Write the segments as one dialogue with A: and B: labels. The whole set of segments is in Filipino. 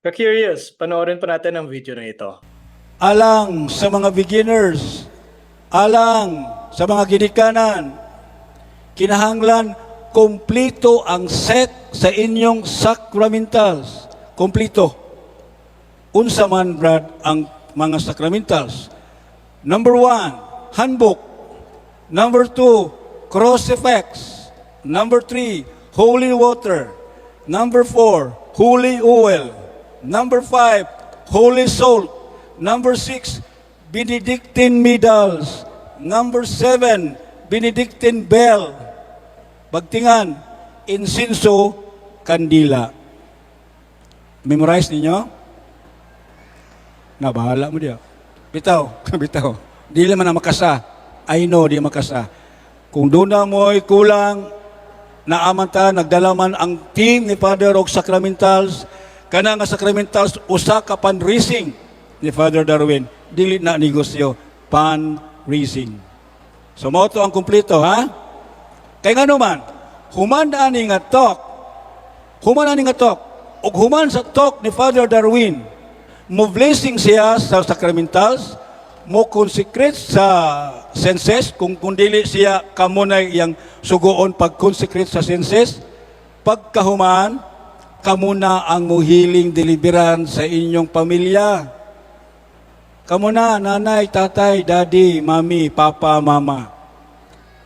A: Ka-curious, panoorin pa natin ang video na ito.
B: alang sa mga beginners, alang sa mga ginikanan, kinahanglan kumplito ang set sa inyong sacramentals. Kumplito. Unsa man, Brad, ang mga sacramentals. Number one, handbook. Number two, crucifix. Number three, holy water. Number four, holy oil. Number five, holy salt. Number six, Benedictine medals. Number seven, Benedictine bell. Bagtingan, insinso, kandila. Memorize ninyo? Na, bahala mo diya. Bitaw, bitaw. Di naman na makasa. I know, di makasa. Kung doon mo'y kulang, naaman ta, nagdala man ang team ni Father og Sacramentals, kana nga Sacramentals, usa ka fundraising ni Father Darwin. Dili na negosyo, fundraising. So, mo to ang kumpleto, ha? Kaya nga naman, human na ani nga talk, human na ani nga talk, ug human sa talk ni Father Darwin, mo blessing siya sa sacramentals, mo consecrate sa senses, kung, kung dili siya kamunay yang sugoon pag-consecrate sa senses, pagkahuman, kamuna ang muhiling deliverance sa inyong pamilya. Kamu na, nanay, tatay, daddy, mami, papa, mama.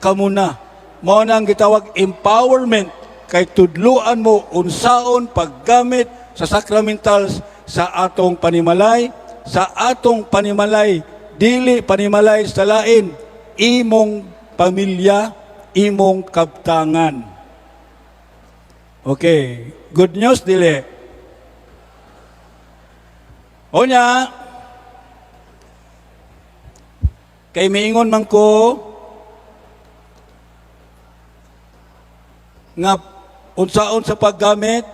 B: Kamu na. Mao nang gitawag empowerment kay tudluan mo unsaon paggamit sa sacramentals sa atong panimalay, sa atong panimalay, dili panimalay sa lain, imong pamilya, imong kabtangan. Okay, good news dili. Onya, kay miingon man ko nga unsaon sa paggamit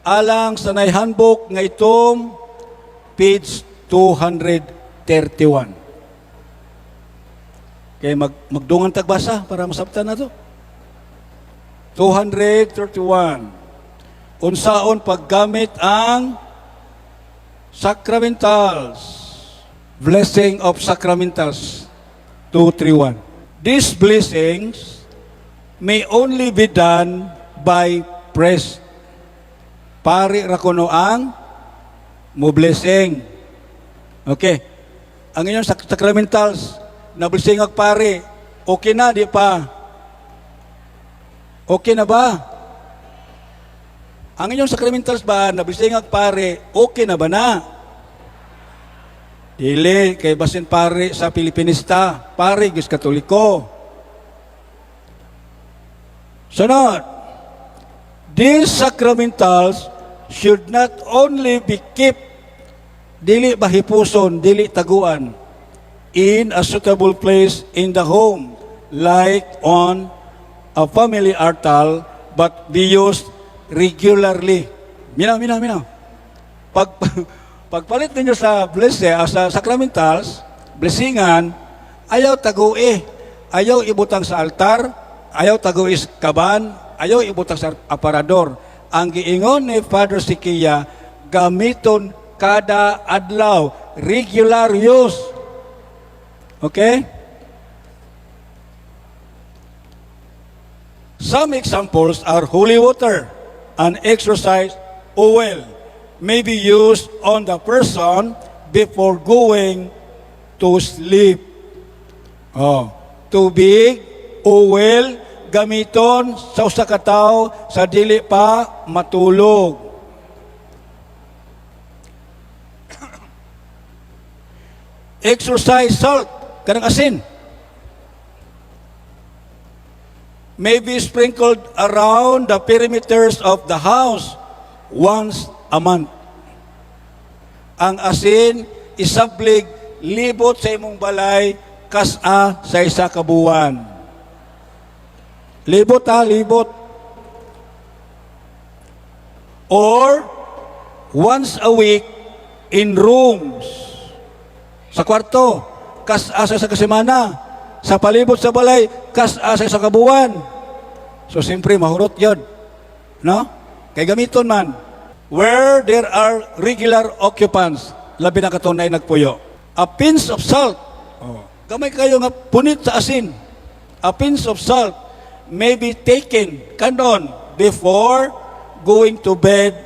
B: alang sa nay handbook nga itong page 231. Kay mag magdungan tagbasa para masabtan na to. 231. Unsaon paggamit ang sacramentals. Blessing of sacramentals 231. These blessings may only be done by priest. Pari ra kuno ang mo blessing. Okay. Ang inyong sac- sacramentals na blessing ag pari, okay na di pa? Okay na ba? Ang inyong sacramentals ba na blessing ag pari, okay na ba na? Dili, kay basin pare sa Pilipinista, pare, gis katoliko. Sunod, these sacramentals should not only be kept, dili bahipuson, dili taguan, in a suitable place in the home, like on a family altar, but be used regularly. Minaw, minaw, minaw. Pag, pagpalit ninyo sa blessing, ah, sa sacramentals, blessingan, ayaw tagui, ayaw ibutang sa altar, ayaw tagui kaban, ayaw ibutang sa aparador. Ang giingon ni Father Sikia, gamiton kada adlaw, regular use. Okay? Some examples are holy water and exercise oil may be used on the person before going to sleep. Oh, tubig, oil, gamiton sa usa ka tawo sa dili pa matulog. Exercise salt, kanang asin. May be sprinkled around the perimeters of the house once a month. Ang asin, isablig, libot sa imong balay, kasa sa isa ka buwan. Libot ha, libot. Or, once a week, in rooms. Sa kwarto, kasa sa isa ka semana. Sa palibot sa balay, kasa sa isa ka buwan. So, siyempre, mahurot yun. No? Kay gamiton man.
C: where there are regular occupants, labi na katunay nagpuyo. A pinch of salt. Oh. Gamay kayo nga punit sa asin. A pinch of salt may be taken kanon before going to bed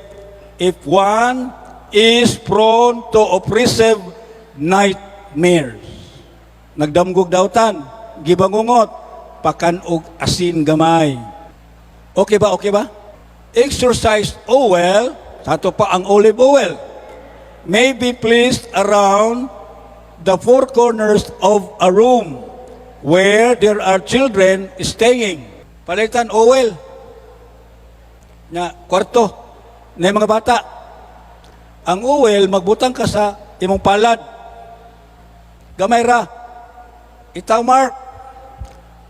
C: if one is prone to oppressive nightmares. Nagdamgog dautan, gibangungot, pakanog asin gamay. Okay ba? Okay ba? Exercise oil, sato pa ang olive oil, may be placed around the four corners of a room where there are children staying. Palitan oil. Nya, kwarto. Na mga bata. Ang oil, magbutang ka sa imong palad. Gamay ra. Itaw mark.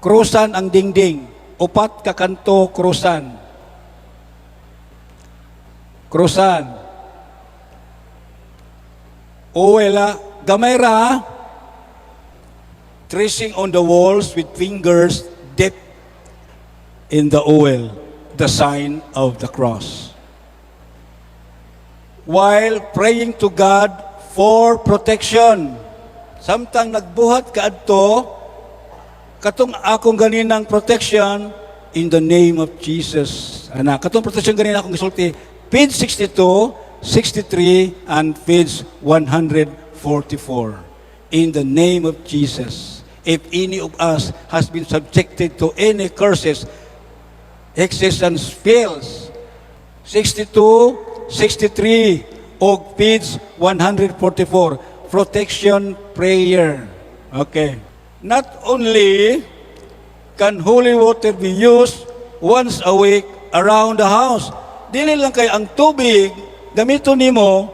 C: Krusan ang dingding. Upat ka kanto krusan. Krusan. Ha. Gamay ra. Tracing on the walls with fingers dipped in the oil, the sign of the cross. While praying to God for protection. Samtang nagbuhat ka adto, katong akong ganinang protection in the name of Jesus. Ana, katong protection ganina akong gisulti, page 62, 63, and page 144. In the name of Jesus. If any of us has been subjected to any curses, existence fails. 62, 63, o page 144, protection prayer. Okay. Not only can holy water be used once a week around the house, dili lang kay ang tubig gamito nimo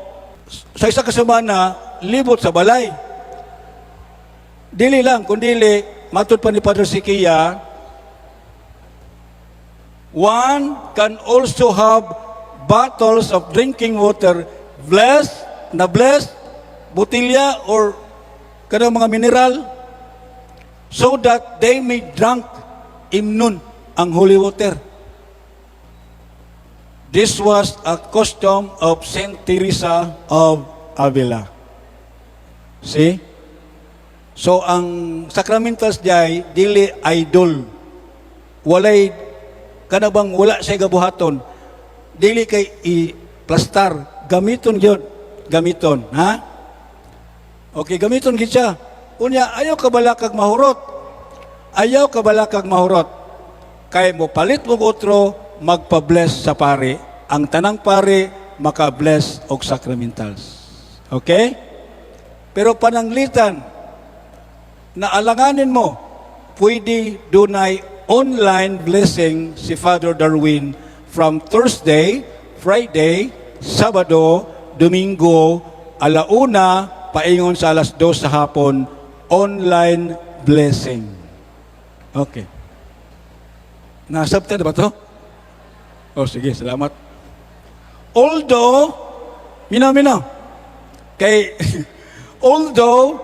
C: sa isa ka semana libot sa balay. Dili lang, kundili, matod pa ni Padre Sikia, one can also have bottles of drinking water blessed, na blessed, butilya or kanang mga mineral so that they may drink imnon ang holy water. This was a custom of Saint Teresa of Avila. See? So ang sacramentals jay dili idol. Walay kanabang wala siya gabuhaton. Dili kay i-plastar, gamiton yun. Gamiton, ha? Okay, gamiton gid. Unya, ayaw ka balakag mahurot. Ayaw ka balakag mahurot. Kay mo palit mo otro, magpa-bless sa pare. Ang tanang pare, maka-bless og sacramentals. Okay? Pero pananglitan, na alanganin mo, pwede dunay online blessing si Father Darwin from Thursday, Friday, Sabado, Domingo, alauna, paingon sa alas 2 sa hapon, online blessing. Okay. Nasabtan na ba to? Oh, sige, salamat. Although, mina-mina, kay, although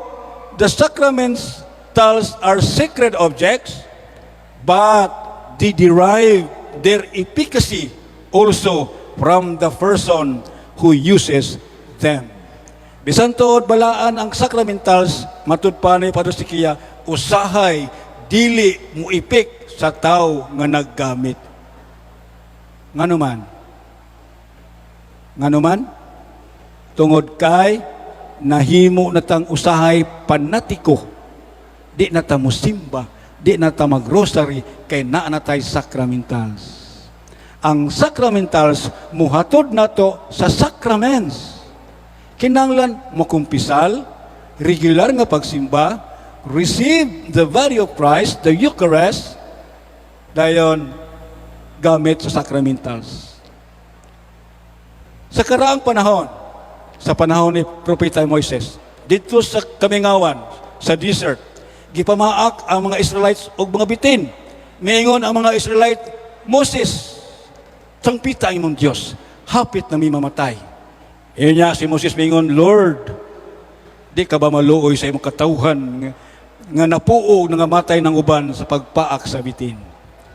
C: the sacraments tells are sacred objects, but they derive their efficacy also from the person who uses them. Bisan tuod balaan ang sacramentals, matud pa ni Padre Sikia, usahay, dili mo ipik sa tao nga naggamit. Ngano man? Ngano man? Tungod kay nahimo na tang usahay panatiko. Di na ta musimba, di na ta magrosary kay naa na tay sacramentals. Ang sacramentals muhatod nato sa sacraments. Kinanglan mo kumpisal, regular nga pagsimba, receive the body of Christ, the Eucharist, dayon gamit sa sacramentals. Sa karaang panahon, sa panahon ni Propeta Moises, dito sa Kamingawan, sa desert, gipamaak ang mga Israelites og mga bitin. Miingon ang mga Israelite, Moses, sangpita imong Dios, hapit na mi mamatay. Iyon niya si Moses mingon, Lord, di ka ba maluoy sa imong katawhan nga, napuo nga matay ng uban sa pagpaak sa bitin.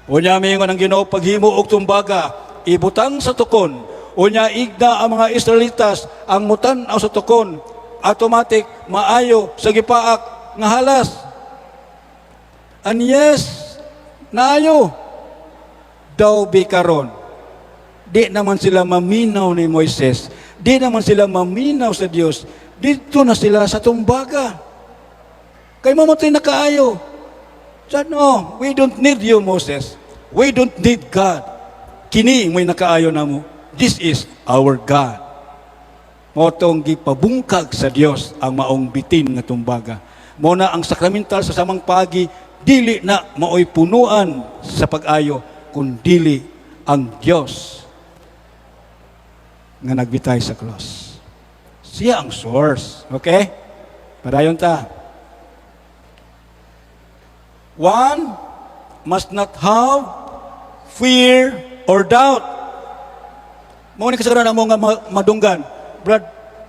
C: O niya mingon ang Ginoo paghimo og tumbaga, ibutang sa tukon Unya igda ang mga Israelitas ang mutan-aw sa tukon. Automatic maayo sa gipaak nga halas. And yes, naayo. Daw bikaron. Di naman sila maminaw ni Moises. Di naman sila maminaw sa Dios. Dito na sila sa tumbaga. Kay mamatay na kaayo. Said, no, we don't need you, Moses. We don't need God. Kini may nakaayo na mo. This is our God. Motong gipabungkag sa Dios ang maong bitin nga tumbaga. Mo na ang sakramental sa samang pagi dili na maoy punuan sa pag-ayo kun dili ang Dios nga nagbitay sa cross. Siya ang source. Okay? Padayon ta. One must not have fear or doubt. Mao ni kasagaran amo nga ma- madunggan. Brad,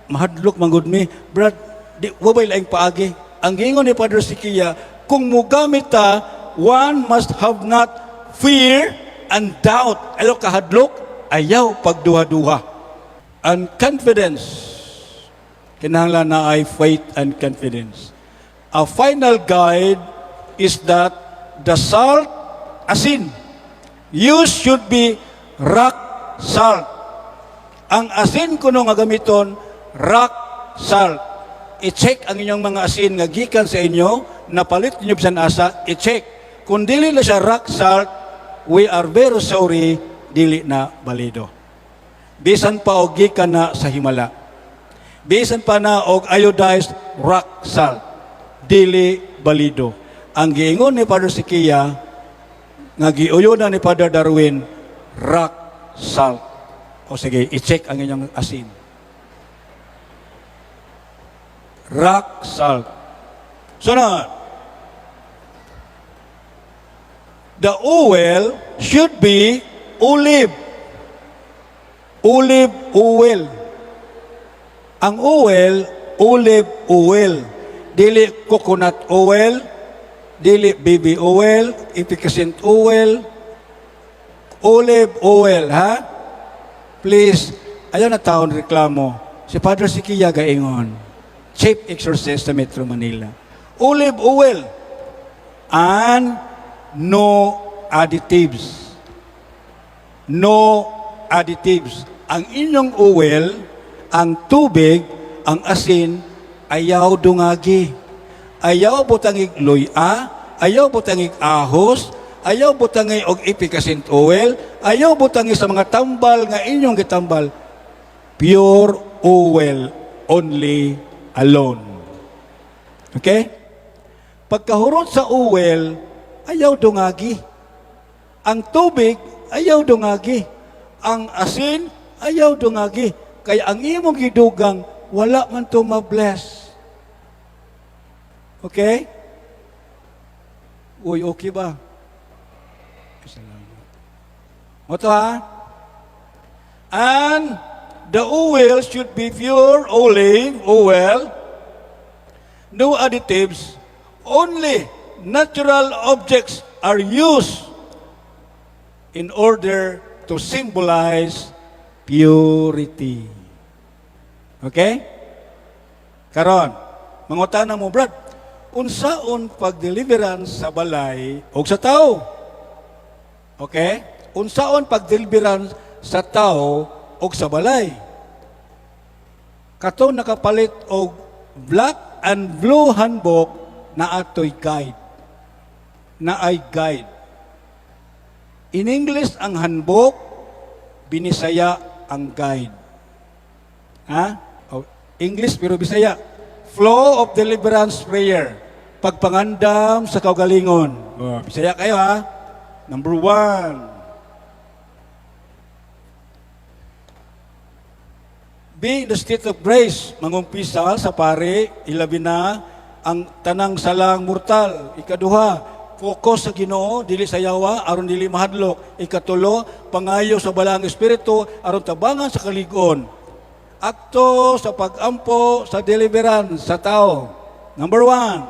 C: mahadlok manggod mi. Brad, di wabay laing paagi. Ang gingon ni Father Sikia, kung mugamit ta, one must have not fear and doubt. Alo kahadlok, ayaw pagduha-duha. And confidence. Kinahanglan na ay faith and confidence. A final guide is that the salt, asin, you should be rock salt. Ang asin kuno nga gamiton, rock salt. I-check ang inyong mga asin nga gikan sa inyo, napalit ninyo bisan asa, i-check. Kung dili na siya rock salt, we are very sorry, dili na balido. Bisan pa og gikan na sa himala. Bisan pa na og iodized rock salt. Dili balido. Ang giingon ni Father Sikia, nga giuyo na ni Father Darwin, rock salt. O sige, i-check ang inyong asin. Rock salt. Sunod. The oil should be olive. Olive oil. Ang oil, olive oil. Dili coconut oil, dili baby oil, efficient oil, olive oil, ha? Please, ayaw na taon reklamo. Si Padre Sikiya gaingon, Chief Exorcist sa Metro Manila. Olive oil and no additives. No additives. Ang inyong oil, ang tubig, ang asin, ayaw dungagi. Ayaw butangig luya, ayaw butangig ahos, ayaw butangig og efficient oil, ayaw butangig sa mga tambal nga inyong gitambal. Pure oil only alone. Okay? Pagkahurot sa oil, ayaw dungagi. Ang tubig, ayaw dungagi. Ang asin, ayaw dungagi. Kaya ang imong gidugang, wala man to ma-bless. Okay? Uy, okay ba? Salamat. O to ha? And the oil should be pure olive oil, no additives, only natural objects are used in order to symbolize purity. Okay? Karon, mangutan mo, Brad, unsaon pag-deliverance sa balay o sa tao? Okay? Unsaon pag-deliverance sa tao o sa balay? Kato nakapalit og black and blue handbook na atoy guide. Na ay guide. In English ang handbook, binisaya ang guide. Ha? Oh, English pero Bisaya. Flow of Deliverance Prayer. Pagpangandam sa kaugalingon. Oh, Bisaya kayo ha. Number one. Be the state of grace. Mangumpisa sa pare, ilabi na ang tanang salang mortal. Ikaduha, focus sa Ginoo dili sa yawa aron dili mahadlok. Ikatulo, pangayo sa balang espiritu aron tabangan sa kaligon. Akto sa pagampo sa deliverance sa tao. Number one,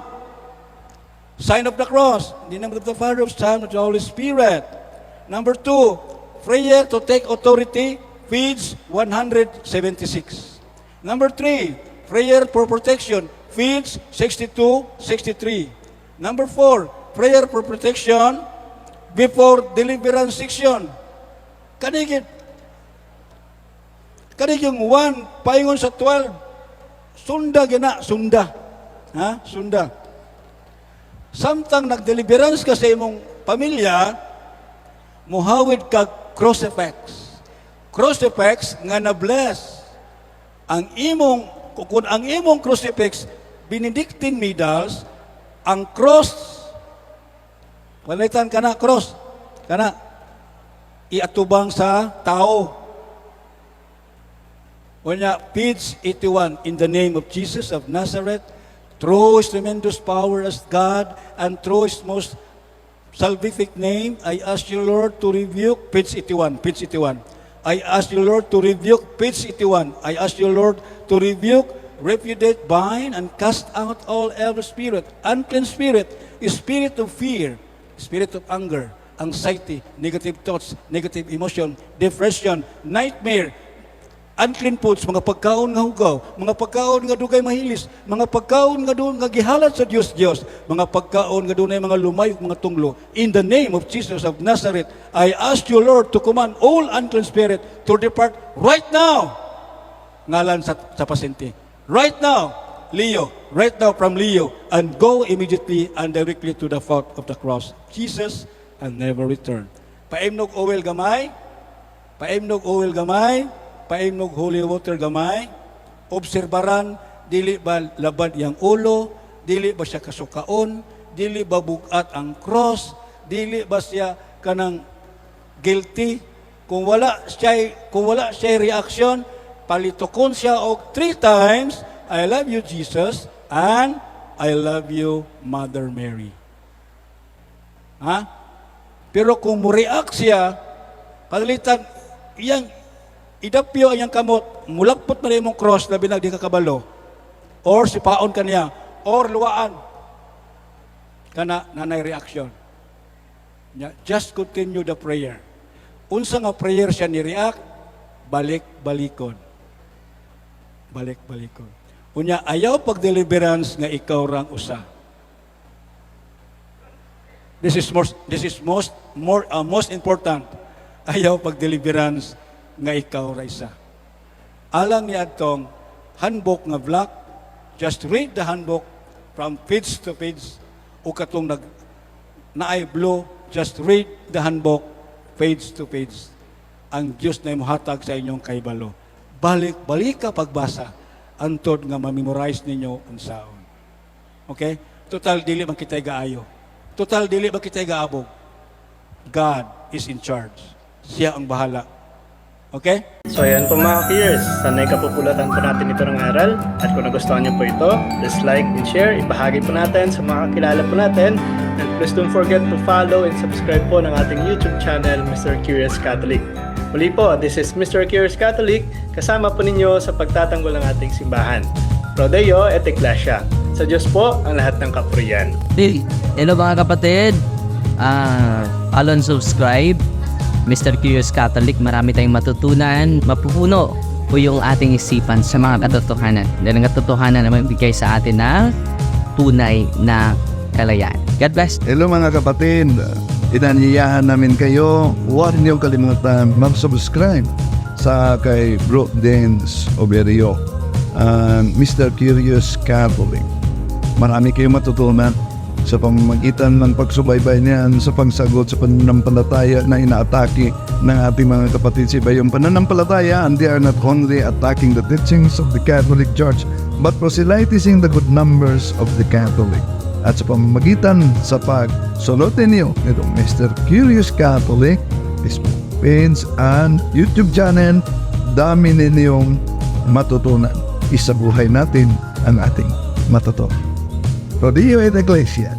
C: sign of the cross. In name of the Father, of Son, of the Holy Spirit. Number two, prayer to take authority feeds 176. Number 3, prayer for protection, feeds 62, 63. Number 4, prayer for protection before deliverance section. Kanigit. Kanig yung 1, paingon sa 12. Sunda gina, sunda. Ha? Sunda. Samtang nagdeliverance ka sa imong pamilya, muhawid ka. Cross effects nga na-bless. Ang imong, kung ang imong effects, Benedictine medals, ang cross, palitan ka na, cross, ka na, iatubang sa tao. Unya, page 81, in the name of Jesus of Nazareth, through His tremendous power as God, and through His most salvific name, I ask you, Lord, to rebuke, page 81, page 81. I ask you, Lord, to rebuke, page 81. I ask you, Lord, to rebuke, repudiate, bind, and cast out all evil spirit, unclean spirit, spirit of fear, spirit of anger, anxiety, negative thoughts, negative emotion, depression, nightmare, unclean foods, mga pagkaon nga hugaw, mga pagkaon nga dugay mahilis, mga pagkaon nga doon nga gihalat sa Dios Dios, mga pagkaon nga dunay mga lumayog mga tunglo. In the name of Jesus of Nazareth, I ask you Lord to command all unclean spirit to depart right now. Ngalan sa, sa pasyente. Right now, Leo, right now from Leo, and go immediately and directly to the foot of the cross. Jesus, and never return. Paimnog oil gamay, paimnog oil gamay, paimnog holy water gamay, obserbaran, dili ba labad yang ulo, dili ba siya kasukaon, dili ba bugat ang cross, dili ba siya kanang guilty, kung wala siya kung wala siya reaction, palitokon siya og three times, I love you Jesus and I love you Mother Mary. Ha? Pero kung mo-react siya, kadalitan, iyang idapyo ang iyang kamot, mulagpot na imong cross, labi na di ka kabalo, or sipaon ka niya, or luwaan, kana nanay reaction. Just continue the prayer. Unsa nga prayer siya ni-react, balik-balikon. Balik-balikon. Unya, ayaw pag-deliverance nga ikaw rang usa. This is most this is most more uh, most important. Ayaw pag deliverance nga ikaw ra isa. Alang ni atong handbook nga black, just read the handbook from page to page o katong nag naay blue, just read the handbook page to page. Ang Diyos na imuhatag sa inyong kaibalo. Balik, balik ka pagbasa antod nga ma-memorize ninyo unsaon. Okay? Total dili man kitay gaayo. Total dili ba kitay gaabog. God is in charge. Siya ang bahala. Okay?
A: So ayan po mga peers, sanay kapupulatan po natin ito ng aral. At kung nagustuhan niyo po ito, please like and share. Ibahagi po natin sa mga kakilala po natin. And please don't forget to follow and subscribe po ng ating YouTube channel, Mr. Curious Catholic. Muli po, this is Mr. Curious Catholic, kasama po ninyo sa pagtatanggol ng ating simbahan. Prodeo et Ecclesia. Sa Diyos po ang lahat ng kapurian.
D: Hello mga kapatid. Ah, follow and subscribe. Mr. Curious Catholic, marami tayong matutunan. Mapupuno po yung ating isipan sa mga katotohanan. Dahil ang katotohanan naman bigay sa atin ng tunay na kalayaan. God bless.
E: Hello mga kapatid, inanyayahan namin kayo, huwag niyong kalimutan mag-subscribe sa kay Bro Dance Oberio, and Mr. Curious Catholic. Marami kayong matutunan sa pamamagitan ng pagsubaybay niyan sa pagsagot sa pananampalataya na inaatake ng ating mga kapatid sa iba. Yung pananampalataya, and they are not only attacking the teachings of the Catholic Church, but proselytizing the good numbers of the Catholic at sa pamamagitan sa pagsulotin niyo nitong Mr. Curious Catholic, Facebook page and YouTube channel, dami ninyong matutunan. Isabuhay natin ang ating matuto. Rodillo et Iglesia,